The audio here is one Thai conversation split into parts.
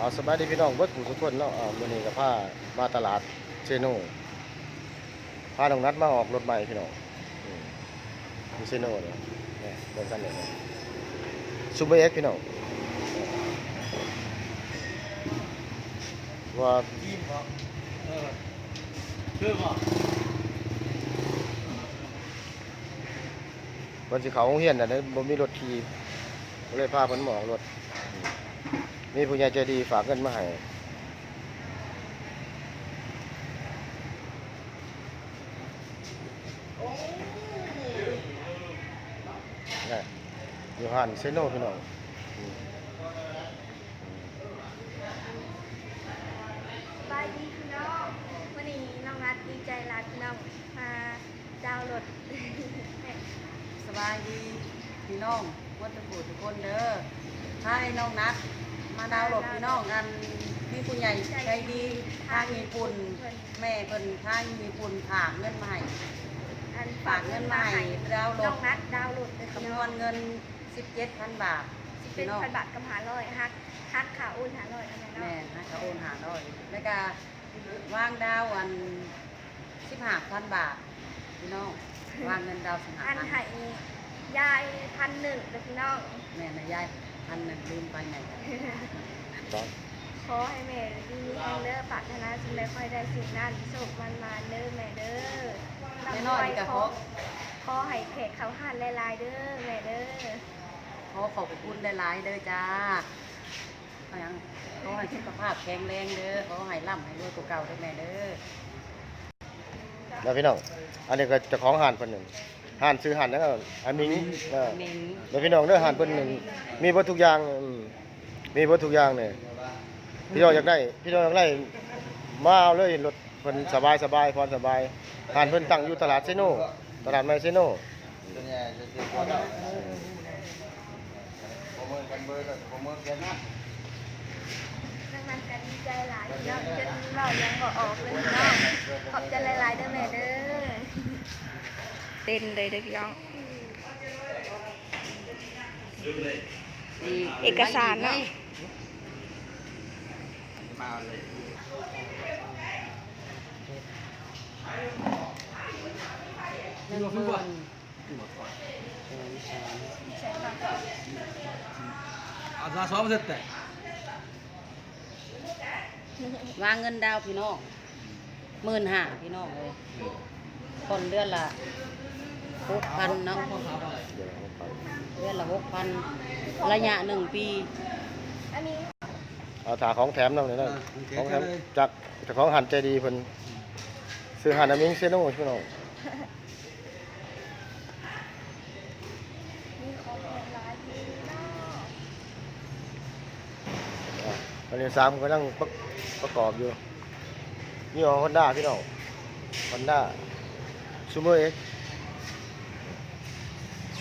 เอาสบายดีพี่น้องเบิดผู้ทุกคนเนาะอ่ามื้อนี้ก็พามาตลาดเซโนพาน้องนัดมาออกรถใหม่พี่น้องอืมมีเซโนเนี่ยเนี่ยเบิ่งกันเลยนะซูเปอร์เอ็กซ์พี่น้องว่ายิ้มบ่เออคือบ่วันสิเขาโรงเรียนน่ะเด้อบ่มีรถขี่ก็เลยพาเพิ่นมาออกรถอื มมีผู้ใหญ่ใจดีฝากเงินมาให้นี่อยู่ห้านเซโนพี่น้องอืมสบายดีพี่น้องวันนี้น้องนัดดีใจหลายพี่น้องมาดาวน์โหลดสบายดีพี่น้องวัดตะกูทุกคนเด้อถ้าไอ้น้องนัด มาดาวน์โหลดพี่น้องกันมีผู้ใหญ่ใจดีทางญี่ปุ่นแม่เพิ่นทางญี่ปุ่นฝากเงินมาให้อันฝากเงินมาให้ดาวน์โหลน้อดงนัดดาวน์โหลดเลยพี่จำนน้วอนงเงิน 17,000 บาทสิเป็นพี่น้องพันบาทกับหาร้อยฮักฮักขาอุ่นหาร้อยอันนั้นแม่เนาะให้เขาโอนหาร้อยแล้วก็วางดาวอัน15,000บาทพี่น้องวางเงินดาวอัน15,000ให้ยายพันหนึ่งเลยพี่น้องแม่นะยาย พันหนึ่งลืมไปไหนกันต้องขอให้แม่ดีมีแรงเด้อปรารถนาสิ่งใดค่อยได้สิ่งนั้นโชคมันมาเด้อแม่เด้อแม่น้อยกับขพอกขอให้แขกเขาหันหลายๆเด้อแม่เด้อขอขอบคุณหลายๆเด้อจ้าเอาหยังขอให้สุขภาพแข็งแรงเด้อขอให้ร่ำให้รวยกว่าเก่าเด้อแม่เด้อแล้วพี่น้องอันนี้ก็เจ้าของห้านเพิ่นหนึ่ง ห้านซื้อห้านแล้วก็อันมิงเออมิงแล้วพี่น้องเด้อห้านเพิ่นหนึ่งมีเบ่ทุกอย่างอืมมีเบ่ทุกอย่างเนี่ยพี่น้องอยากได้ พี่น้องอยากได้มาเอาเลยรถเพิ่นสบายสบายพรสบายห้านเพิ่นตั้งอยู่ตลาดเซโนตลาดใหม่เซโนตัวใหญ่จะสิบ่ได้ผมมือกันเบอร์ก็ผมมือกันนะดังนั้นก็ดีใจหลายพี่น้องจนเรายังบอกออกเลยพี่น้องขอบใจหลายๆเด้อแม่เด้อ เต้นเลยเด้อพี่น้อง เอกสารเนาะมาเลยหนึ่งหมื่นอาซาซ้อมเสร็จแต่วางเงินดาวพี่น้องหมื่นห้าพี่น้องเลยคนเดือนละ หกพันเนาะเดี๋ยวเอาไปเดือนละหกพันระยะหนึ่งปีอันนี้เอาถาของแถมนำเลยนะของแถมจากเจ้าของห้านใจดีเพิ่นซื้อห้านอันมิงเซโนพี่น้องมีของแถมหลายพี่น้องอะอันนี้สามกำลังประประกอบอยู่นี่ของ Honda พี่น้อง Honda Sumer X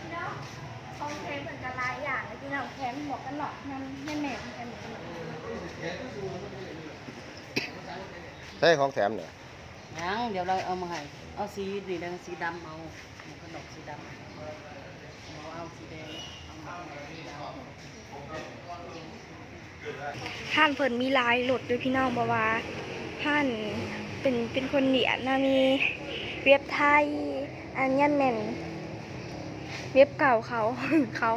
พี่น้องของแถมเหมือนกันหลายอย่างเลยพี่น้องแถมหมวกกั นน็อกนั่นแม่แม่กันหมดเลยใช่ของแถมเนี่ยยังเดี๋ยวเราเอามาให้ เอาสีนี่แดงสีดำเอาหมวกกระดกสีดำเอาเอาสีแดงเอามาสีดำท่านเพิ่นมีหลายรถด้วยพี่น้องบอกว่าท่านเป็นเป็นคนเหนียนนะมีเว็บไทยอันยันแม่น เว็บเก่าเขา เขา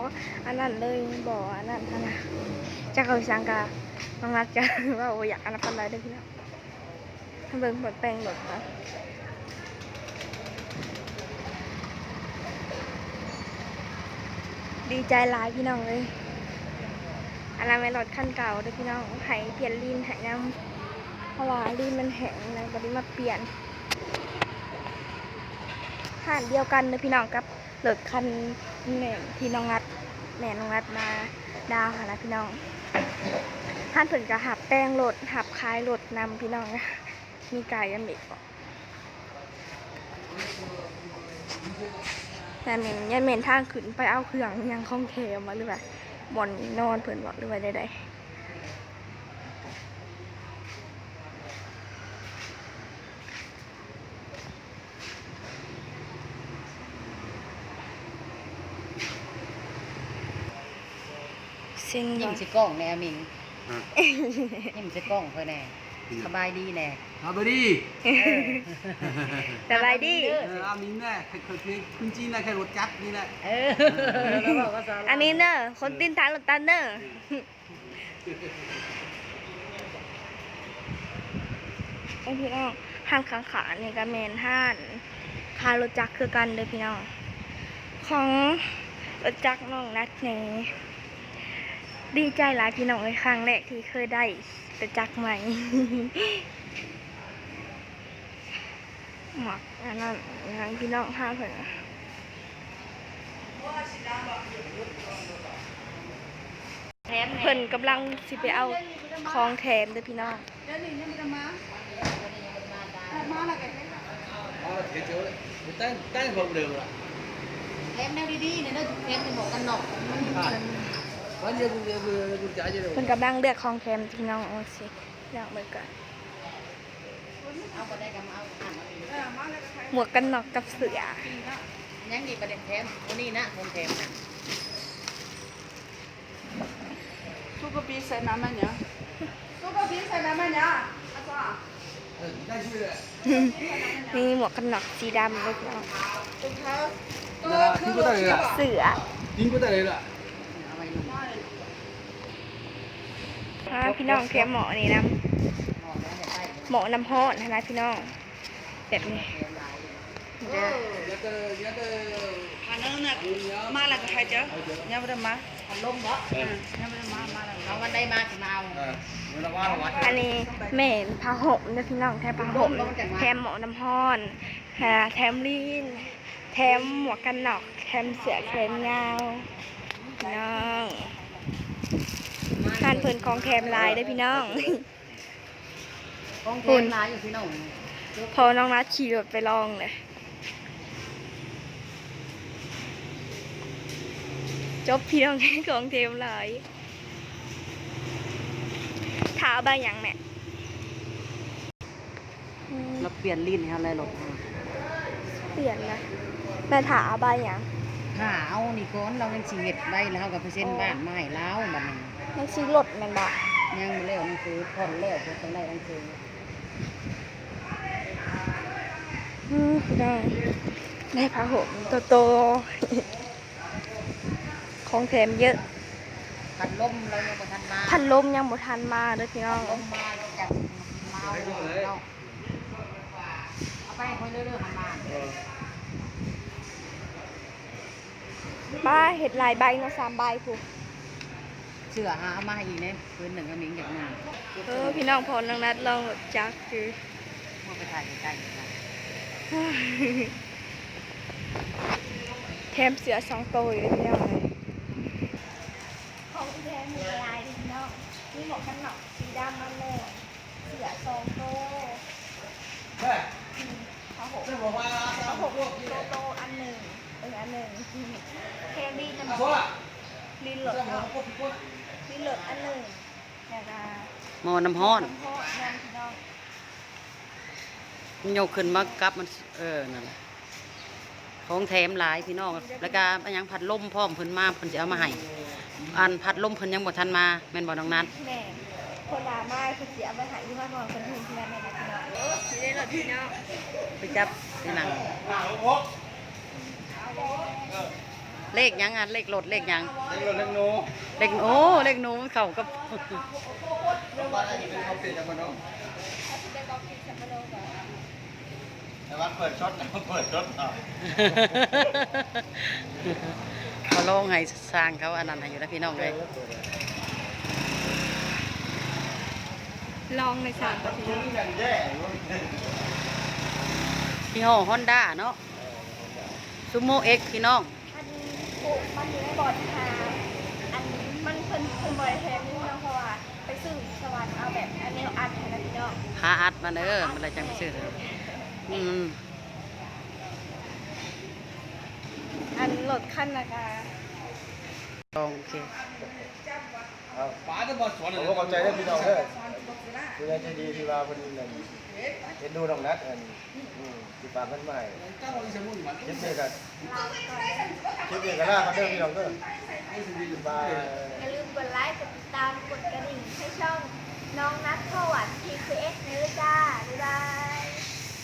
อันนั้นเลยบอกอันนั้นท่านนะจะเขาสังกาน้องรักจะว่าโอ้อยากอันนั้นปันไรได้อพี่น้องถ้าเบิ่งเปิดแปลงรถค่ะดีใจหลายพี่น้องเลยอันนั้นเป็นรถคันเก่าเด้อพี่น้องไห้เปลี่ยนลีนไห้น้ำเพราะว่าลีนมันแห้งเลยบริมาเปลี่ยนห่านเดียวกันเด้อพี่น้องกับ รถคันแม่ที่น้องงัดแม่น้องงัดมาดาวค่ะนะพี่น้องท่านเพิ่นก็หับแป้งรถหับคลายรถนำพี่น้องนะมีไก่ยำอีกบ่แต่เมนยันเมนทางขึ้นไปเอาเครื่องยังคล่องแคลมาหรือว่าบ่อนนอนเพิ่นบอกหรือว่าใดๆ เส้นยิ้บ่มสิกล้องแน่มิงยิ้มสิกล้องเพื่อแน่สบายดีแน่เอาไปดิสบายดี เออเอามินแน่คุณจีนน่ะแค่รถจักรนี่แหละเออแล้วบอกว่าสาวอันนี้เนอะคนตินทางรถตันเนอะไอพี่น้องห้านขังขาเนี่ยก็แมนห้านคารถจักรคือกันเลยพี่น้อง ของรถจักรน้องนัดนี่ ดีใจหลายพี่น้องเลยครั้งแรกที่เคยได้รถจักรใหม่หมักอันนั้นอย่างพี่น้องห้าเพิ่นอะเพิ่นกำลังสิไปเอาของแถมเด้อพี่น้องเดี๋ยวนี้ยังไม่ได้มามาแล้วกันเอาละเดี๋ยวเจอเลยตั้งตั้งผมเดิมละแถมแนวดีๆเนี่ยเด้อแถมเป็นหมวกกันน็อก มันมีมันวันเดียวคุณเดียวคุณจ่ายเยอะเลยเพิ่นกำลังเลือกของแถมพี่น้องเอาสิอยากเบิ่งก่อนเอาก็ได้ก็มาเอาอันเอาอีกหมวกกันน็อกกับเสือยังดีประเด็นแถมวันนี้นะผมแถมนะ Sugar sai na manhã. Sugar sai na manhã. Olha só. ได้ชื่อเลยนี่หมวกกันน็อกสีดำเลยพี่น้องนะทิ้งก็ได้เลยล่ะเสือทิ้งก็ได้เลยล่ะ เอาไว้ลุงอ่าพี่น้องแถมหมอนี่นะนอนแล้วจะไปหมอน้ำฮ้อนนะพี่น้องแบบนี้แถมหลายเด้อเดี๋ยวเจอเดี๋ยวเจอ Mana nak malah ke haja. Nya pada mah. พัดลมบ่ Nya pada mah malah. เอาวันใดมาจะมาเอาเออเวลาว่าเราวัดอันนี้แม่นผ้าห่มนะพี่น้องแถมผ้าห่มแถมหมอน้ำฮ้อนหาแถมลีนแถมหมวกกันน็อกแถมเสือแขนยาว พี่น้องทานเพิ่นของแถมลายเด้อพี่น้องของแถมหลายอยู่พี่น้องพอน้องนัดขี่รถไปลองเลยจบพี่น้องของเทมเลยถาเอาใบหยังแม่อืมเราเปลี่ยนลิ้นให้อะไรหรอกเปลี่ยนนะแม่ถาเอาใบหยัง ถ้าเอานี่ก่อนเรายังชีวิตไว้แล้วกับเปอร์เซ็นต์บ้านไม้แล้วบัดนี้ไม่ซื้อรถแม่นบ่ยังบ่แล้วหนังสือผ่อนแล้วก็ต้องได้หนังสืออืมพี่น้องได้ผ้าห่มโตโตๆของแถมเยอะ พัดลมเรายังบ่ทันมาพันลมยังบ่ทันมาเด้อพี่น้องลมมาเราจะมาเอาเราเอาไปค่อยเรื่อยๆหันมา ป้าเห็ดหลายใบเนาะสามใบผูกเสื้อหาเอามาให้อีกเนี่ยพื้นหนึ่งก็มีอย่างหนึงเออพี่น้องพอน้องนัดลองแบบจักคือมาไปถ่ายใกล้ๆนะแถมเสือสองตัวอยู่เลยพี่น้องเลยของแถมมีลายพี่น้องมีหมวกกันน็อกสีดำมาเลยเสือสองตัวเฮ้ยผ้าห่มจะบอกว่าผ้าห่มโตโตๆอันหนึ่ง เอออันหนึ่งแค่ดีนะโซ่ละลีนเหลดเนาะลีนเหลดอันหนึ่งแต่ละหมอน้ำฮ้อนน้ำพ่อน้ำพี่น้องยกขึ้นมากับมันเออนั่นแหละของแถมหลายพี่น้องแล้วก็อันยังพัดลมพร้อมเพิ่นมาเพิ่นจะเอามาให้อันพัดลมเพิ่นยังบ่ทันมาแม่นบ่น้องนัทแม่คนลามาคือเสียไปหายที่ว่าพอคนหุ่นเพื่อนแม่พี่น้องเออที่ได้เหลดพี่น้องไปจับที่หลัง เลขหยังอะเลขรถเลขหยังเล็กเล็กโน้เลขโอ้เลขหนูมันเข้ากับว่าอะไรเป็นเขาเปลี่ยนจากมันเนาะแต่ว่าเปิดช็อตแล้วเปิดช็อตอะมาลองให้สร้างเขาอันนั้นให้อยู่นะพี่น้องเลยลองในสามปฏิทินอย่างแย่พี่ห้อฮอนด้าเนาะ ซูโม่เอ็กพี่น้อง อันนี้ปลูกมันอยู่ในบ่อทาอันนี้มันเพิ่พิ่นเพิ่นบ่ได้แฮมนี่เนาะเพราะว่าไปซื้อสวรรค์เอาแบบอันแนวอัดให้นะพี่น้องหาอัดมาเด้อมันเลยจังไปซื้อเด้ออืมอันรถคันนะกาโอเคเอาป้าจะบอกสวนผมก็เข้าใจได้พี่น้องเด้อ คุณยายใจดีที่ว่าเพิ่นนั่นเห็นดูน้องนัดอันสิปากเพิ่นมาให้เจ้าอีสมุนมันคลิปนี้ก็คลิปนี้ากันเด้อพี่น้องเด้อบ๊ายบายอย่าลืมกดไลค์กดติดตามกดกระดิ่งให้ช่องน้องนัทเข้าหวัด TPS นี้ด้วยจ้าบ๊ายบาย